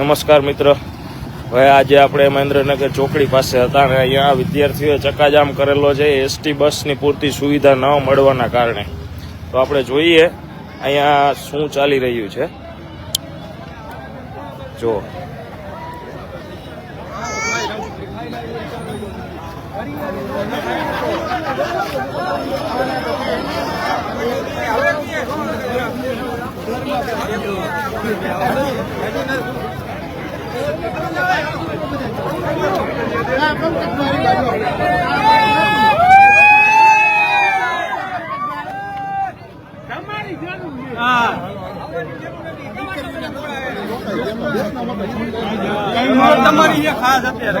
નમસ્કાર મિત્ર. હવે આજે આપણે મહેન્દ્રનગર ચોકડી પાસે હતા અને અહીંયા વિદ્યાર્થીઓએ ચક્કાજામ કરેલો છે. એસટી બસની પૂરતી સુવિધા ન મળવાના કારણે. તો આપણે જોઈએ અહીંયા શું ચાલી રહ્યું છે. જો તમારી ખાસ અત્યારે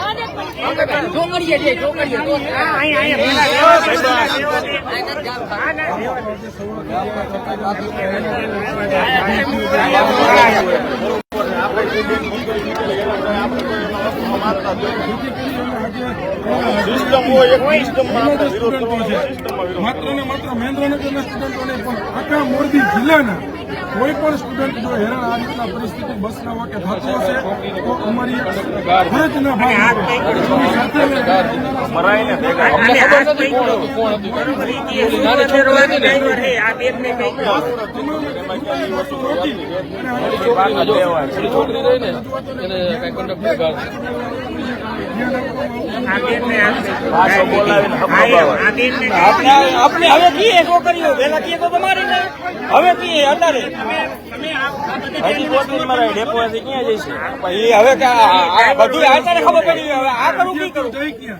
માત્ર ને માત્ર મહેન્દ્રનગરના સ્ટુડન્ટોને પણ આખા મોરબી જિલ્લાના કોઈ પણ સ્ટુડન્ટ જો હેરાન આ રીતના પરિસ્થિતિ બસના વાકે થતો હશે તો અમારી એક ફરજના ભેગા છોકરી આપણે હવે કીએ છોકરીઓ પેલા કીએ તો તમારી ને? હવે કીએ અત્યારે હજી મરાઈ ડેપો ક્યાં જઈશે એ હવે કે બધું અત્યારે ખબર પડી હવે આ કરું કઈ કરું જઈ ગયા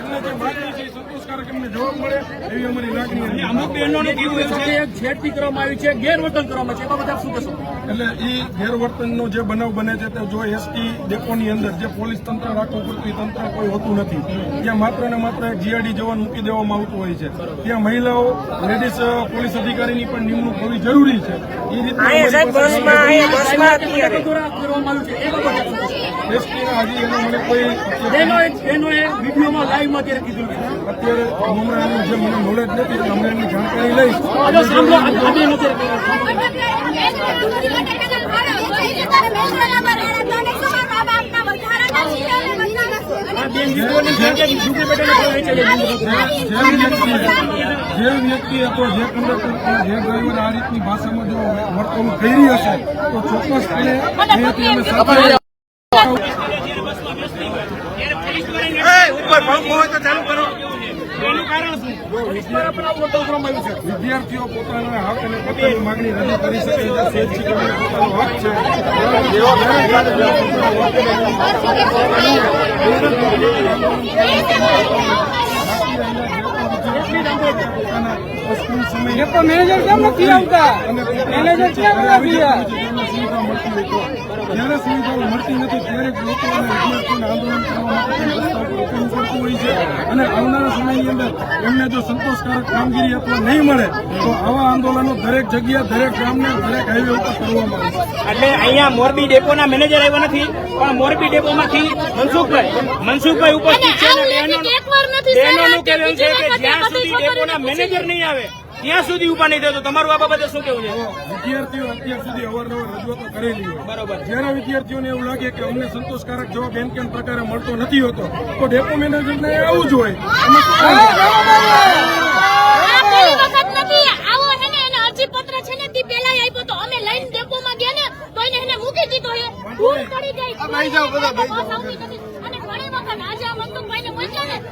એમને જે માગણી છે એ સંતોષકારક મળે એવી અમારી લાગણી અમુક બહેનોનું કેવું એવું છે? છેડતી કરવામાં આવી છે ગેરવર્તન કરવામાં છે એમાં બધા શું કહેશો? એટલે એ ગેરવર્તનનો જે બનાવ બને છે તે જો એસટી ડેપોની અંદર જે પોલીસ તંત્ર રાખવું પડતું એ તંત્ર કોઈ હોતું નથી ત્યાં માત્ર ને માત્ર એક જીઆરડી જવાન મૂકી દેવામાં આવતું હોય છે. ત્યાં મહિલાઓ લેડીઝ પોલીસ અધિકારીની પણ નિમણૂક હોવી જરૂરી છે. એ રીતે કરવામાં આવ્યું છે એ બાબતે શું કહેશો? એસટીના હજી એનો મને કોઈ વિડીયોમાં લાઈવમાં અત્યારે કીધું અત્યારે હમણાં જે મને નોલેજ નથી એટલે એની જાણકારી લઈ જે વ્યક્તિ હતો જે કંડક્ટર જે ડ્રાઈવર આ રીતની ભાષામાં જો વર્તણૂક કરી હશે તો ચોક્કસપણે એનાથી અમે સાથે ઉપર પંપ હોય તો ચાલુ કરો એનું કારણ શું વિદ્યાર્થીઓ પોતાના હક અને પોતાની માંગણી રજૂ કરી શકે છે. પોતાનો હક છે. પોતાના સ્કૂલ સમય મેનેજર કેમ નથી આવતા? મેનેજર કેમ નથી જ્યારે સુવિધાઓ મળતી નથી ત્યારે જ લોકો અને વિદ્યાર્થીઓને આંદોલન કરવા માટે હોય છે. અને આવનારા સમયની અંદર એમને જો સંતોષકારક કામગીરી અથવા નહીં મળે તો આવા આંદોલનો દરેક જગ્યા દરેક ગામને દરેક હાઈવે ઉપર કરવામાં આવશે એટલે અહીંયા મોરબી ડેપોના મેનેજર આવ્યા નથી પણ મોરબી ડેપોમાંથી મનસુખભાઈ મનસુખભાઈ ઉપસ્થિત છે જ્યાં સુધી ડેપોના મેનેજર નહીં આવે ત્યાં સુધી ઊભા નહીં થયો તમારું આ બાબતે શું કેવું છે? વિદ્યાર્થીઓ અત્યાર સુધી અવારનવાર રજૂઆતો કરેલી હોય. બરાબર. જયારે વિદ્યાર્થીઓને એવું લાગે કે અમને સંતોષકારક જવાબ એમ કેમ પ્રકારે મળતો નથી હોતો તો ડેપો મેનેજમેન્ટને આવું જ હોય. અમે મૂકી દીધો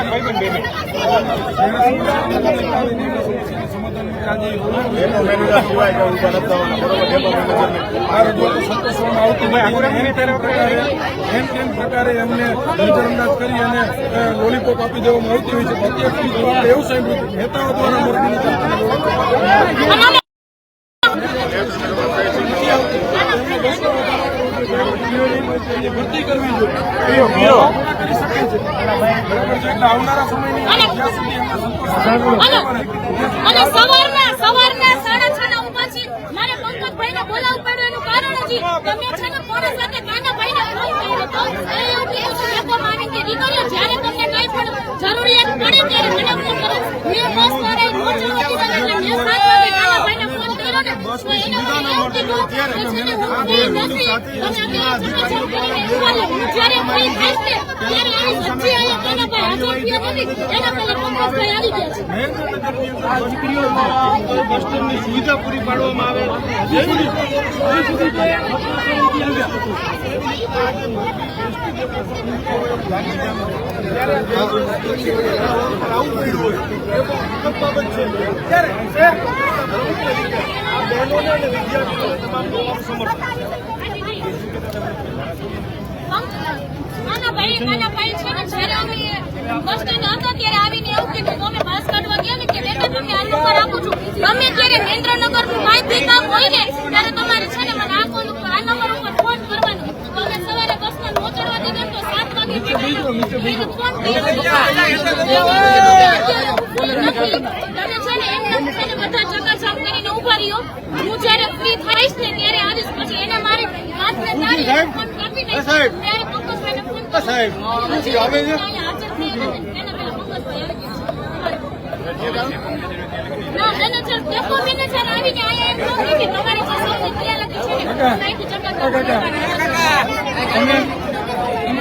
આવ્યું કેમ. પ્રકારે એમને નજરઅંદાજ કરી અને લોલીપોપ આપી દેવામાં આવતી હોય છે એવું સાંભળ્યું નેતાઓ દ્વારા મોરબીની ભરતી કરવી જોઈએ. કરી શકે છે બરાબર છે એટલે આવનારા સમયની જ્યાં સુધી એમને સંતોષ અને અને સવારના સવારના સાડા છ ના ઊભા છીએ મારે પંકજભાઈને બોલાવવું પડ્યું એનું કારણ હજી. તમે છે ને પોલીસ સાથે કાનાભાઈને ફોન કર્યો હતો એ એવું કીધું કે કે દીકરીઓ જ્યારે તમને કંઈ પણ જરૂરિયાત પડે ત્યારે મને ફોન કરો. મેં બસ ફ્રી થઈશ ને ત્યારે દીકરીઓ બસ સ્ટેન્ડની સુવિધા પૂરી પાડવામાં આવે. નાના ભાઈ નાના ભાઈ છે ને જ્યારે હતા ત્યારે આવીને એવું કીધું કે તમને આ નંબર આપું છું કામ હોય તમારે છે ને મને આ કોલ આ નંબર હું જ્યારે ફ્રી થઈશ ને ત્યારે આવીશ પછી એને મારી હાથને તારી ફોન કાપી નાખ્યો ત્યારે પંકજભાઈને ફોન કર્યો. સાહેબ, પછી અહીંયા હાજર થઈ ગયા ને એના પહેલા પંકજભાઈ આવી ગયા છે. ના, મેનેજર, ડેપો મેનેજર આવીને અહીંયા એમ કહ્યું કે તમારી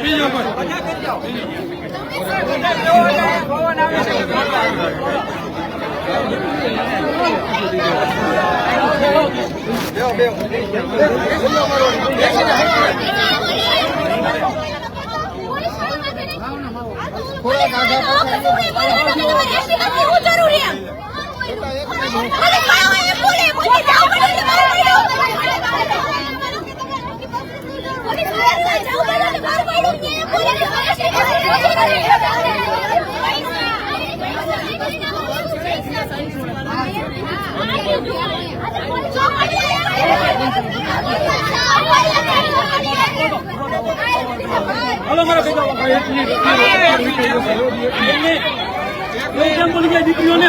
ક્રિયા લખી છે ને, અહીંથી ચકાચક કરવાની. તમે તમે મેનેજરને હા, આજે બોલાવી લ્યો કરાવવું છે. બોલાવો તો. બોલાવવાના કલાકમાં છે ને, એ છોકરીને મહેનત કરી, છોકરીને બીજા ચાર વાગે વિદ્યાર્થીઓને એની ટિકિટ રજૂઆત આપી ત્યારે. અને મને ખુદને કાર આપેલી છે. હા, નીચે બીજો પર હાલો મારા ગયા દીકરીઓને?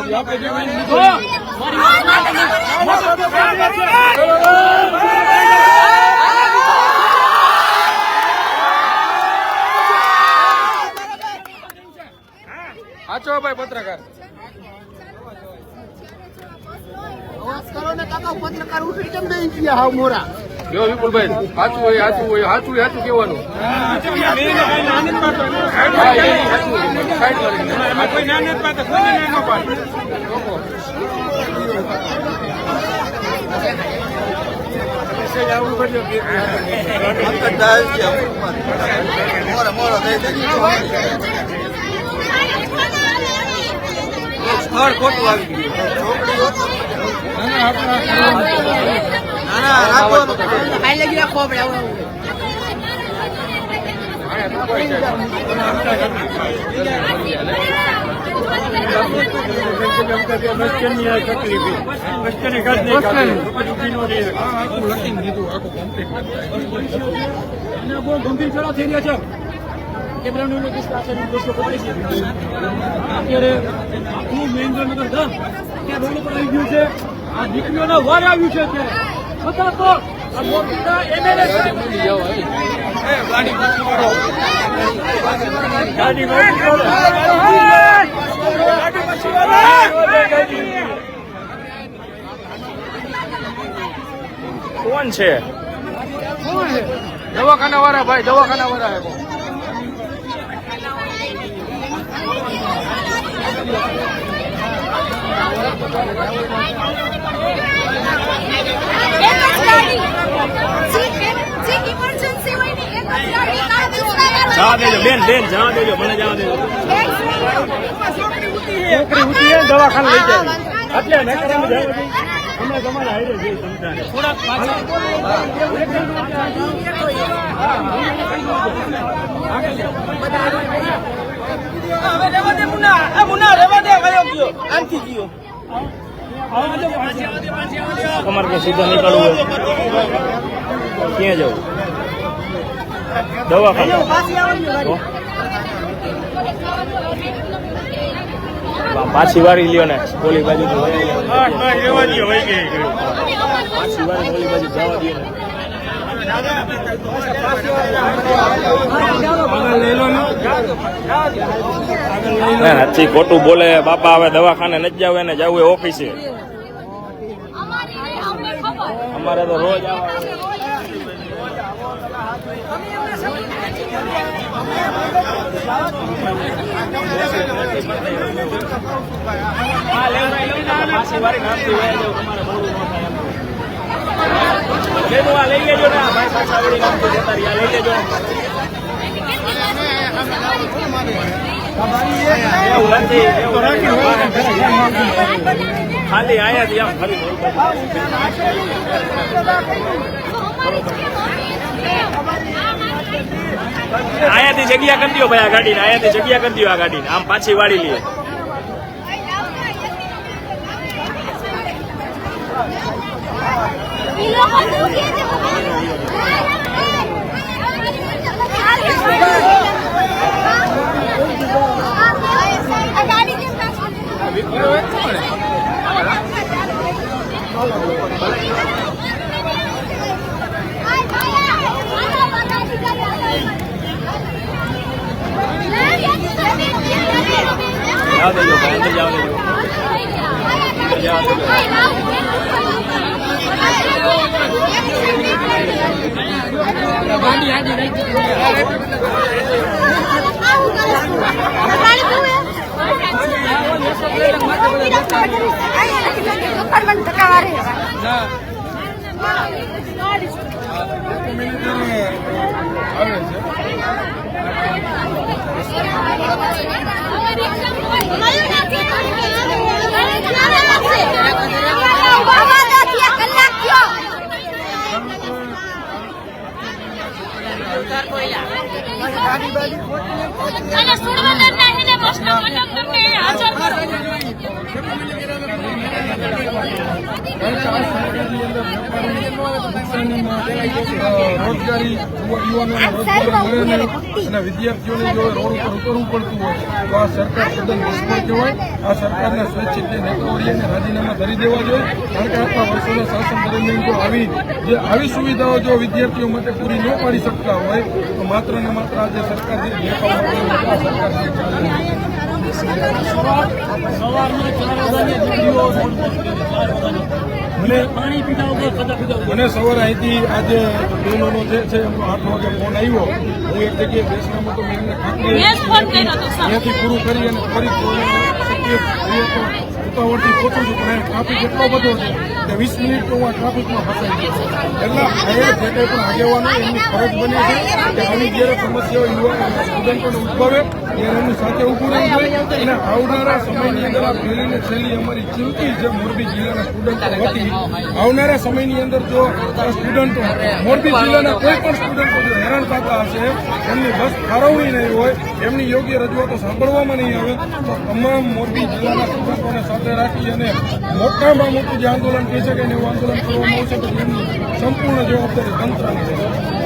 સાચો ભાઈ પત્રકાર કરો ને કાકા પત્રકાર ઉઠી કેમ નહીં ગયા હાવ મોરા જો વિપુલભાઈ સાચું હોય સાચું હોય સાચું સાચું હોય. સાઈડ મારીને. સ્થળ ખોટું આવી હાઈ બહુ ગંભીર ખેડા થઈ રહ્યા છે અત્યારે આખું મહેન્દ્રનગર ધામ ત્યાં રોડ પર આવી ગયું છે આ દીકરીઓના વાર આવ્યું છે અત્યારે. કોણ છે? દવાખાના વાળા ભાઈ દવાખાના વાળા એક જવા દેજો બેન બેન જવા દેજો મને જવા દેજો છોકરી છે દવાખાને લઈ જાય એટલે જઈએ સમજાને. થોડાક પાછળ તમારે કે સીધા નીકળવું ક્યાં જવું? દવા? પાછી વારી લ્યો ને ઓલી બાજુ પાછી વારી ઓલી બાજુ જવા દો ના. સાચી ખોટું બોલે, બાપા હવે દવાખાને નથી જાવ, એને જવું એ ઓફિસે. અમારી તો રોજ આવા લેનું આ લઈ લેજો ને. આ ભાઈ જતા લઈ લેજો. એવું નથી એવું નથી. ખાલી આયાથી આમ ફરી આયાથી જગ્યા કરી દો ભાઈ આ ગાડીને, આયાથી જગ્યા કરી દો આ ગાડીને. આમ પાછી વાળી લઈએ ઈ લોકો શું કહે છે આ ગાડી કેમ હાજર કરો. રોજગારી યુવાનોને રોજગાર મળે અને વિદ્યાર્થીઓને જો રોડ ઉપર ઉતરવું પડતું હોય તો આ સરકાર તદ્દન નિષ્ફળ કહેવાય આ સરકારને સ્વૈચ્છિક નેતાઓને રાજીનામા ધરી દેવા જોઈએ કારણ કે આટલા વર્ષોના શાસન દરમિયાન જો આવી જે આવી સુવિધાઓ જો વિદ્યાર્થીઓ માટે પૂરી ન પાડી. શકતા હોય તો માત્ર ને માત્ર આજે સરકાર જે સરકાર મને સવારે અહીંથી આજે બહેનોનો જે છે એમનો આઠ વાગે ફોન આવ્યો હું એક જગ્યાએ બેસનામાં તો મેં એમને. ત્યાંથી પૂરું કરી અને ફરી ઉતાવળથી પહોંચું છું પણ ટ્રાફિક એટલો બધો છે કે વીસ મિનિટ તો હું આ ટ્રાફિકમાં ફસાઈ ગયો એટલે હવે જે કંઈ પણ આગેવાનો એમની ફરજ બને છે કે આવી જ્યારે સમસ્યાઓ યુવા સ્ટુડન્ટોને ઉદ્ભવે ત્યારે એમની સાથે ઊભું રહેવું જોઈએ. અને આવનારા સમયની અંદર આ પહેલી ને છેલ્લી અમારી ચિંતી જે મોરબી જિલ્લાના સ્ટુડન્ટો હતી. આવનારા સમયની અંદર જો સ્ટુડન્ટો મોરબી જિલ્લાના કોઈ પણ સ્ટુડન્ટો જો હેરાન થતા હશે એમની બસ ફાળવણી નહીં હોય એમની યોગ્ય રજૂઆતો સાંભળવામાં નહીં આવે તો તમામ મોરબી જિલ્લાના સ્ટુડન્ટોને સાથે રાખી અને મોટામાં મોટું જે આંદોલન કહી શકે એવું આંદોલન કરવામાં આવશે તો એમની સંપૂર્ણ જવાબદારી તંત્રની છે.